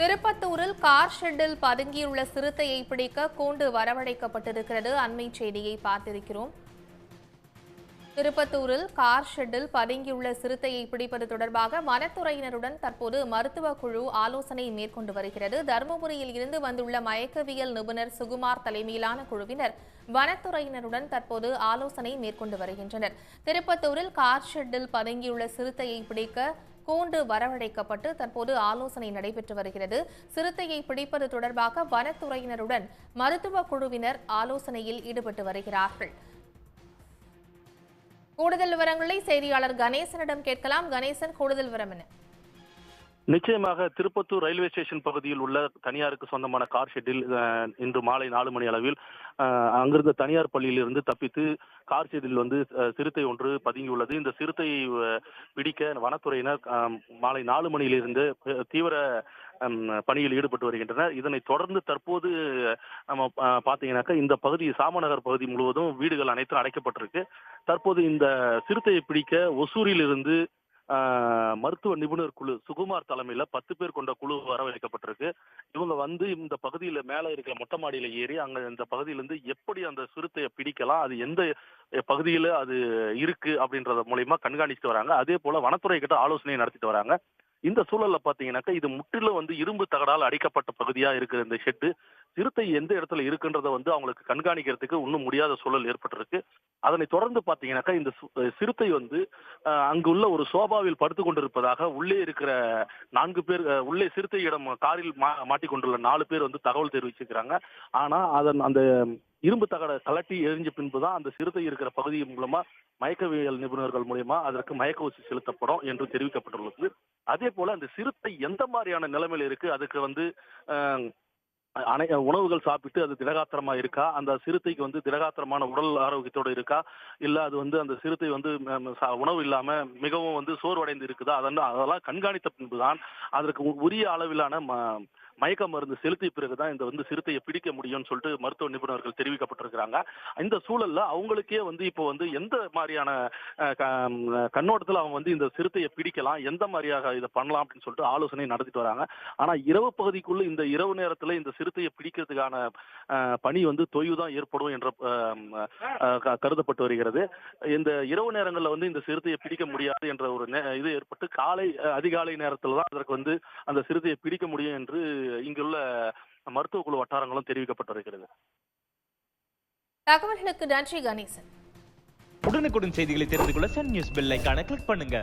திருப்பத்தூரில் car shuttle பதுங்கியுள்ள சிறுத்தையை பிடிக்க கூண்டு வரவழைக்கப்பட்டிருக்கிறது. அண்மை செய்தியை பார்த்திருக்கிறோம். திருப்பத்தூரில் கார் ஷெட்டில் பதுங்கியுள்ள சிறுத்தையை பிடிப்பது தொடர்பாக வனத்துறையினருடன் தற்போது மருத்துவ குழு ஆலோசனை மேற்கொண்டு வருகிறது. தருமபுரியில் இருந்து வந்துள்ள மயக்கவியல் நிபுணர் சுகுமார் தலைமையிலான குழுவினர் வனத்துறையினருடன் தற்போது ஆலோசனை மேற்கொண்டு வருகின்றனர். திருப்பத்தூரில் கார் ஷெட்டில் பதுங்கியுள்ள சிறுத்தையை பிடிக்க கூண்டு வரவழைக்கப்பட்டு தற்போது ஆலோசனை நடைபெற்று வருகிறது. சிறுத்தையை பிடிப்பது தொடர்பாக வனத்துறையினருடன் மருத்துவ குழுவினர் ஆலோசனையில் ஈடுபட்டு வருகிறார்கள். கூடுதல் விவரங்களை செய்தியாளர் கணேசனிடம் கேட்கலாம். கணேசன் கூடுதல் விவரம் என்ன? நிச்சயமாக திருப்பத்தூர் ரயில்வே ஸ்டேஷன் பகுதியில் உள்ள தனியாருக்கு சொந்தமான கார் ஷெட்டில் இன்று மாலை நாலு மணி அளவில் அங்கிருந்த தனியார் பள்ளியிலிருந்து தப்பித்து கார் ஷெட்டில் வந்து சிறுத்தை ஒன்று பதுங்கியுள்ளது. இந்த சிறுத்தையை பிடிக்க வனத்துறையினர் மாலை நாலு மணியிலிருந்து தீவிர பணியில் ஈடுபட்டு வருகின்றனர். இதனை தொடர்ந்து தற்போது நம்ம அஹ், பார்த்தீங்கன்னாக்கா இந்த பகுதி சாமநகர் பகுதி முழுவதும் வீடுகள் அனைத்தும் அடைக்கப்பட்டிருக்கு. தற்போது இந்த சிறுத்தையை பிடிக்க ஒசூரில் இருந்து மருத்துவ நிபுணர் குழு சுகுமார் தலைமையில பத்து பேர் கொண்ட குழு வரவழைக்கப்பட்டிருக்கு. இவங்க வந்து இந்த பகுதியில மேல இருக்கிற மொட்டை மாடியில ஏறி அங்க இந்த பகுதியிலேருந்து எப்படி அந்த சிறுத்தையை பிடிக்கலாம் அது எந்த பகுதியில அது இருக்கு அப்படின்றத மூலியமா கண்காணிச்சுட்டு வராங்க. அதே போல வனத்துறை கிட்ட ஆலோசனை நடத்திட்டு வராங்க. இந்த சூழல்ல பாத்தீங்கன்னாக்கா இது முற்றிலும் வந்து இரும்பு தகடால் அடிக்கப்பட்ட பகுதியா இருக்கிற இந்த ஷெட்டு சிறுத்தை எந்த இடத்துல இருக்குன்றத வந்து அவங்களுக்கு கண்காணிக்கிறதுக்கு இன்னும் முடியாத சூழல் ஏற்பட்டிருக்கு. அதனை தொடர்ந்து பாத்தீங்கன்னாக்கா இந்த சிறுத்தை வந்து அங்குள்ள ஒரு சோபாவில் படுத்து கொண்டிருப்பதாக உள்ளே இருக்கிற நான்கு பேர் உள்ளே சிறுத்தையிடம் காரில் மா மாட்டிக்கொண்டுள்ள நாலு பேர் வந்து தகவல் தெரிவிச்சிருக்கிறாங்க. ஆனா அதன் அந்த இரும்பு தகட கலட்டி எரிஞ்ச பின்பு தான் அந்த சிறுத்தை இருக்கிற பகுதி மூலமா மயக்கவியல் நிபுணர்கள் மூலயமா அதற்கு மயக்க ஊசி செலுத்தப்படும் என்று தெரிவிக்கப்பட்டுள்ளது. அதே போல அந்த சிறுத்தை எந்த மாதிரியான நிலைமையில இருக்கு? அதுக்கு வந்து அனை உணவுகள் சாப்பிட்டு அது திடகாத்திரமா இருக்கா? அந்த சிறுத்தைக்கு வந்து திடகாத்திரமான உடல் ஆரோக்கியத்தோட இருக்கா? இல்ல அது வந்து அந்த சிறுத்தை வந்து உணவு இல்லாம மிகவும் வந்து சோர்வடைந்து இருக்குதா? அதெல்லாம் அதெல்லாம் கண்காணித்த பின்புதான் அதற்கு உரிய அளவிலான ம- மயக்க மருந்து செலுத்திய பிறகுதான் இந்த வந்து சிறுத்தையை பிடிக்க முடியும்னு சொல்லிட்டு மருத்துவ நிபுணர்கள் தெரிவிக்கப்பட்டிருக்கிறாங்க. இந்த சூழல்ல அவங்களுக்கே வந்து இப்போ வந்து எந்த மாதிரியான கண்ணோட்டத்தில் கண்ணோட்டத்துல அவங்க வந்து இந்த சிறுத்தையை பிடிக்கலாம் எந்த மாதிரியாக இதை பண்ணலாம் அப்படின்னு சொல்லிட்டு ஆலோசனை நடத்திட்டு வராங்க. ஆனா இரவு பகுதிக்குள்ள இந்த இரவு நேரத்துல இந்த சிறுத்தையை பிடிக்கிறதுக்கான பணி வந்து தொய்வுதான் ஏற்படும் என்ற கருதப்பட்டு வருகிறது. இந்த இரவு நேரங்கள்ல வந்து இந்த சிறுத்தையை பிடிக்க முடியாது என்ற ஒரு நே- இது ஏற்பட்டு காலை அதிகாலை நேரத்தில் தான் அதற்கு வந்து அந்த சிறுத்தையை பிடிக்க முடியும் என்று இங்குள்ள மருத்துவ குழு வட்டாரங்களும் தெரிவிக்கப்பட்டு வருகிறது. தகவல்களுக்கு நன்றி கணேசன். உடனுக்குடன் செய்திகளை தெரிந்து கொள்ள சன் நியூஸ் பெல் ஐகானை கிளிக் பண்ணுங்க.